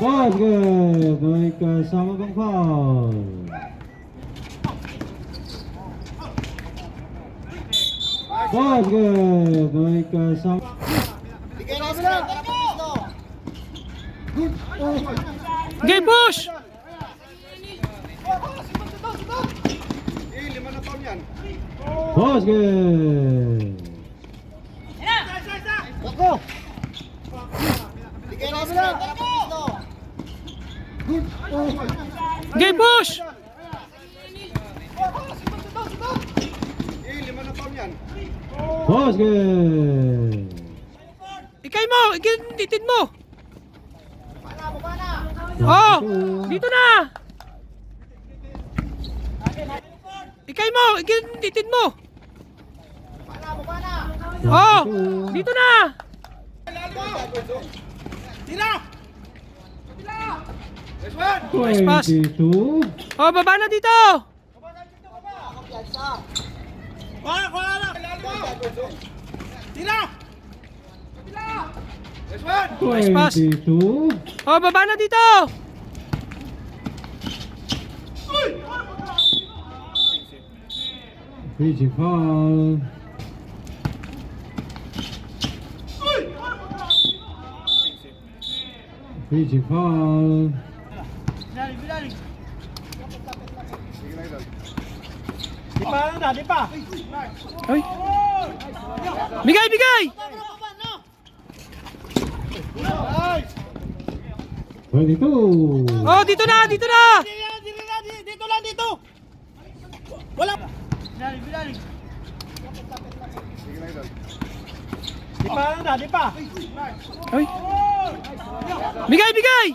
Basket! May kasama bang foul? Basket! May kasama... Game push! Basket! Game push! Basket! Ikay mo! Ikintitin mo! Oh! Dito na! Ikay mo! Ikintitin mo! Oh! Dito na! Nice pass. 22. Oh, baba na dito! Nice pass. 22. Oh, baba na dito! Fiji foul. Fiji foul. Ay! Bigay, bigay! 22. Oh, dito na, dito na! Dito lang, dito! Wala! Di pa, ano di pa? Ay! Bigay, bigay!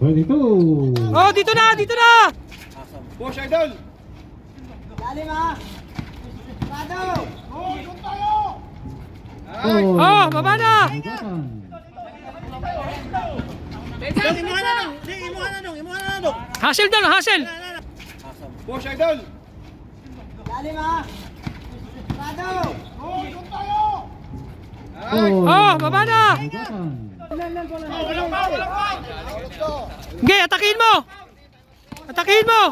22. Oh, dito na, dito na! Push idol! Oh, baba na! Imuha na! Di, imuha na dong! Imuha na dong! Hassle doon, hassle! Push idol! Oh, baba na! Sige, atakin mo! Atakin mo!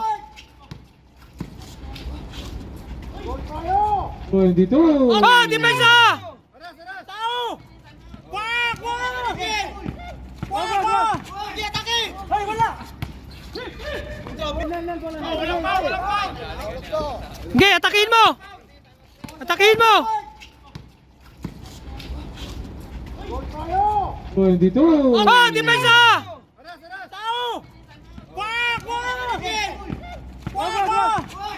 22. Oh, depensa! Tao! Wak! Wak! Wak! Wak! Ay, wala! Walang pa! Walang pa! Sige, atakin mo! Mo! 22. Oh, depensa!